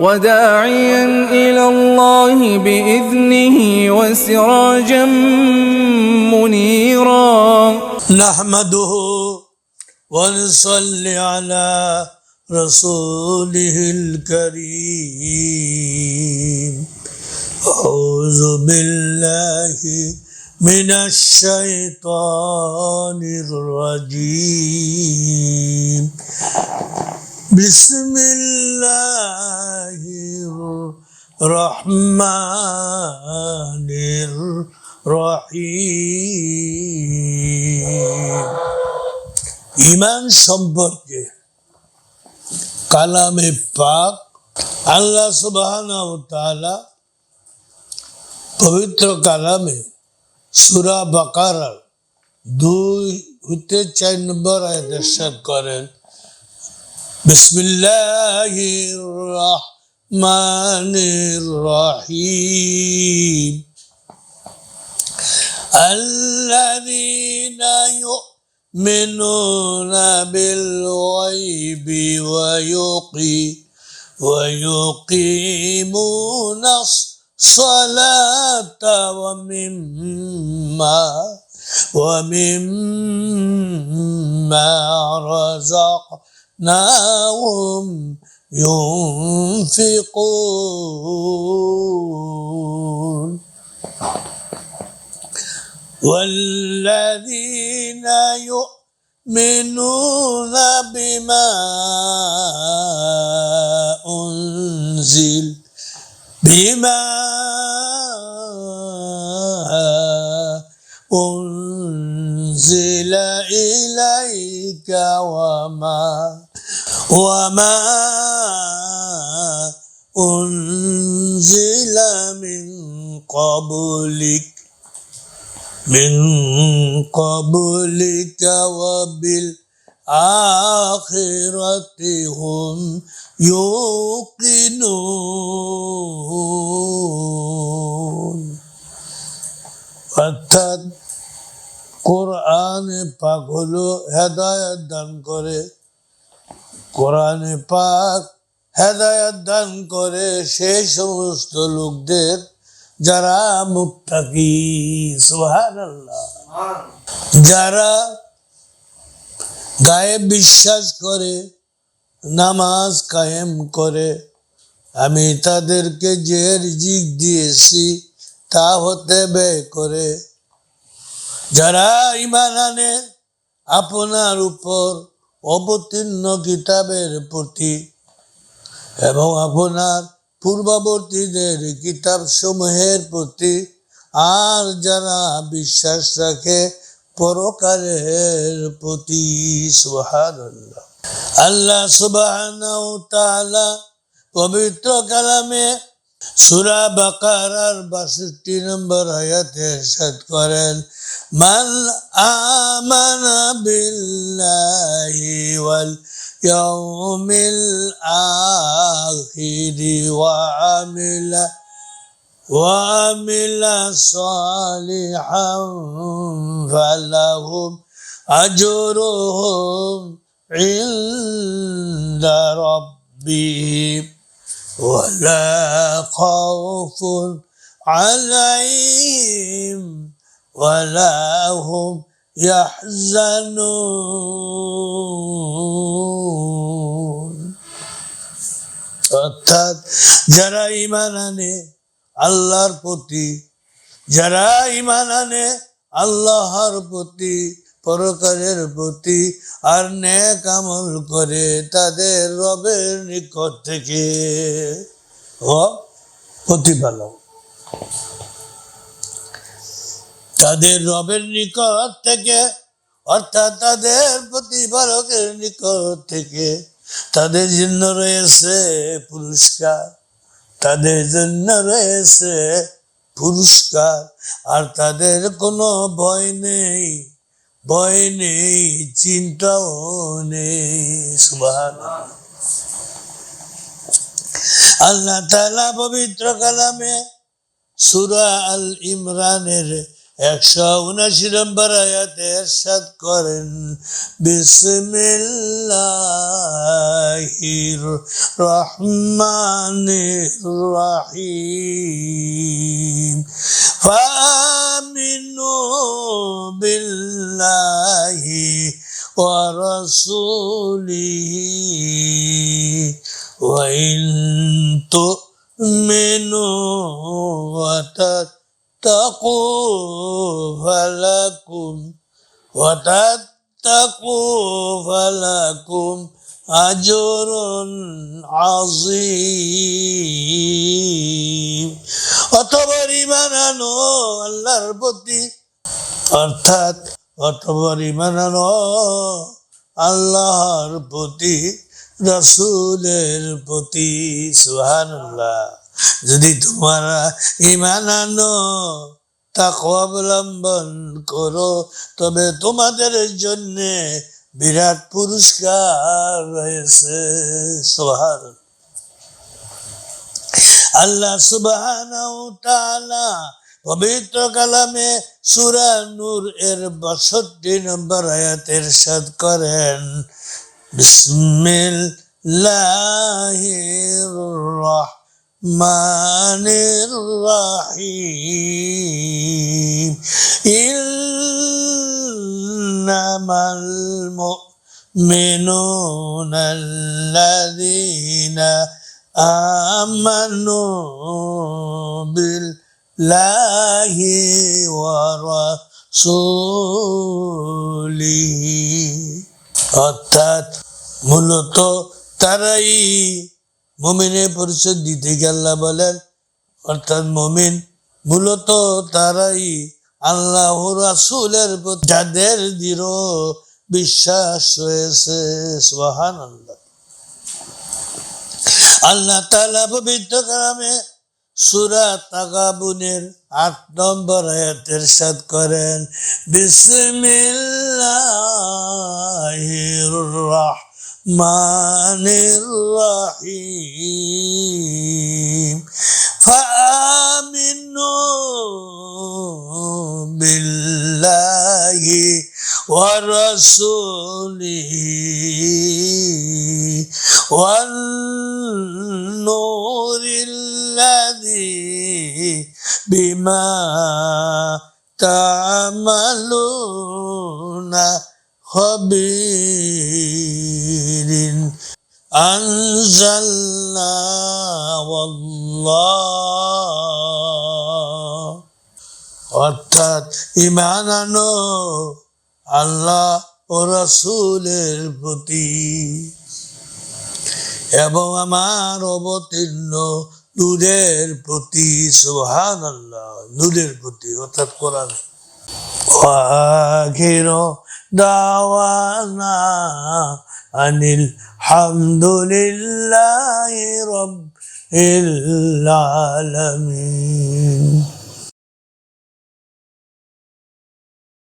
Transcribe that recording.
وداعيا إلى الله بإذنه وسراجا منيرا. نحمده ونصلي على رسوله الكريم. أعوذ بالله من الشيطان الرجيم. বিসমিল্লাহ রহমানির রহিম। ঈমান সম্পর্কে কালামে পাক আল্লাহ সুবহানাহু ওয়া তাআলা পবিত্র কালামে সুরা বাকারা দুই হতে চার নম্বর আয়াত করেন। بسم الله الرحمن الرحيم الذين يؤمنون بالغيب ويقي ويقيمون الصلاة ومما ومما رزقهم رزقناهم ينفقون. والذين يؤمنون بما أنزل بما أنزل إليك وما وما أنزل من قبلك من قبلك وبالآخرة هم يوقنون অর্থাৎ কোরআনে পাক হলো হেদায়ত দান করে কোরআনে পাক হেদায়ত দান করে সেই সমস্ত লোকদের যারা মুক্তাকি সুবহানাল্লাহ। যারা গায়ে বিশ্বাস করে, নামাজ কায়েম করে, আমি তাদেরকে যে রিজিক দিয়েছি তা হতে ব্যয় করে, যারা ইমান আনে, আপনার উপর অবতীর্ণ কিতাবের প্রতি এবং আপনার পূর্ববর্তীদের কিতাব সমূহের প্রতি আর যারা বিশ্বাস রাখে পরকারের প্রতি আল্লাহ তাআলা পবিত্র কালামে সূরা বাকারার 62 নম্বর আয়াতে ইরশাদ করেন মান আমানা বিল্লাহি ওয়াল يوم الآخر وعمل وعمل صالحا فلهم أجرهم عند ربهم ولا خوف عليهم ولا هم يحزنون অর্থাৎ যারা ইমান আনে আল্লাহর প্রতি যারা ইমান আনে আল্লাহর প্রতি পরকালের প্রতি আর নেক আমল করে তাদের রবের নিকট থেকে। ও প্রতিপালক তাদের রবের নিকট থেকে, অর্থাৎ তাদের প্রতিপালকের নিকট থেকে তাদের জন্য রয়েছে পুরস্কার, তাদের জন্য রয়েছে পুরস্কার, আর তাদের কোনো ভয় নেই। ভয় নেই চিন্তাও নেই আল্লাহ তালা পবিত্র কালামে সুরা আল ইমরানের একশো উনাশি নম্বর আয়াতে এরশাদ করেন, বিসমিল্লাহির রহমানির রহিম ফামিনু বিল্লাহি ওয়া রাসূলিহি ওয়া ইন وتتقوا فلكم وتتقوا فلكم أجر عظيم অতবার ইমান আনো আল্লাহর প্রতি অর্থাৎ অতবার ইমান আনো আল্লাহর প্রতি রসুলের প্রতি সুহানুল্লাহ যদি তোমরা ইমান আনো তাকে অবলম্বন করো। তবে তোমাদের জন্য বিরাট পুরস্কার রয়েছে। সোহার আল্লাহ তাআলা পবিত্র কালামে সূরা নূর এর 62 নম্বর আয়াতের সাদ করেন, বিসমিল্লাহির রহমানির রহিম ইন্নামাল মুমিনুনা আল্লাযীনা آمنوا بالله ورسوله অর্থাৎ মূলত তারাই মমিনের পরিচয় দিতে গেল্লা বলেন, অর্থাৎ মমিন মূলত তারাই আল্লাহ রাসুলের যাদের দৃঢ় বিশ্বাস রয়েছে সোহান আল্লাহ আল্লাহ তালা পবিত্র কালামে সুরা তাগাবুনের আট নম্বর আয়াতের সাদ করেন, বিসমিল্লাহির الرحمن الرحيم فآمنوا بالله ورسوله والنور الذي بما تعملون خبير أنزلنا والله অর্থাৎ ইমান আনো আল্লাহ ও রসুলের প্রতি এবং আমার অবতীর্ণ নূরের প্রতি সুহান আল্লাহ নূরের প্রতি অর্থাৎ কোরআন وآخر دعوانا أن الحمد لله رب العالمين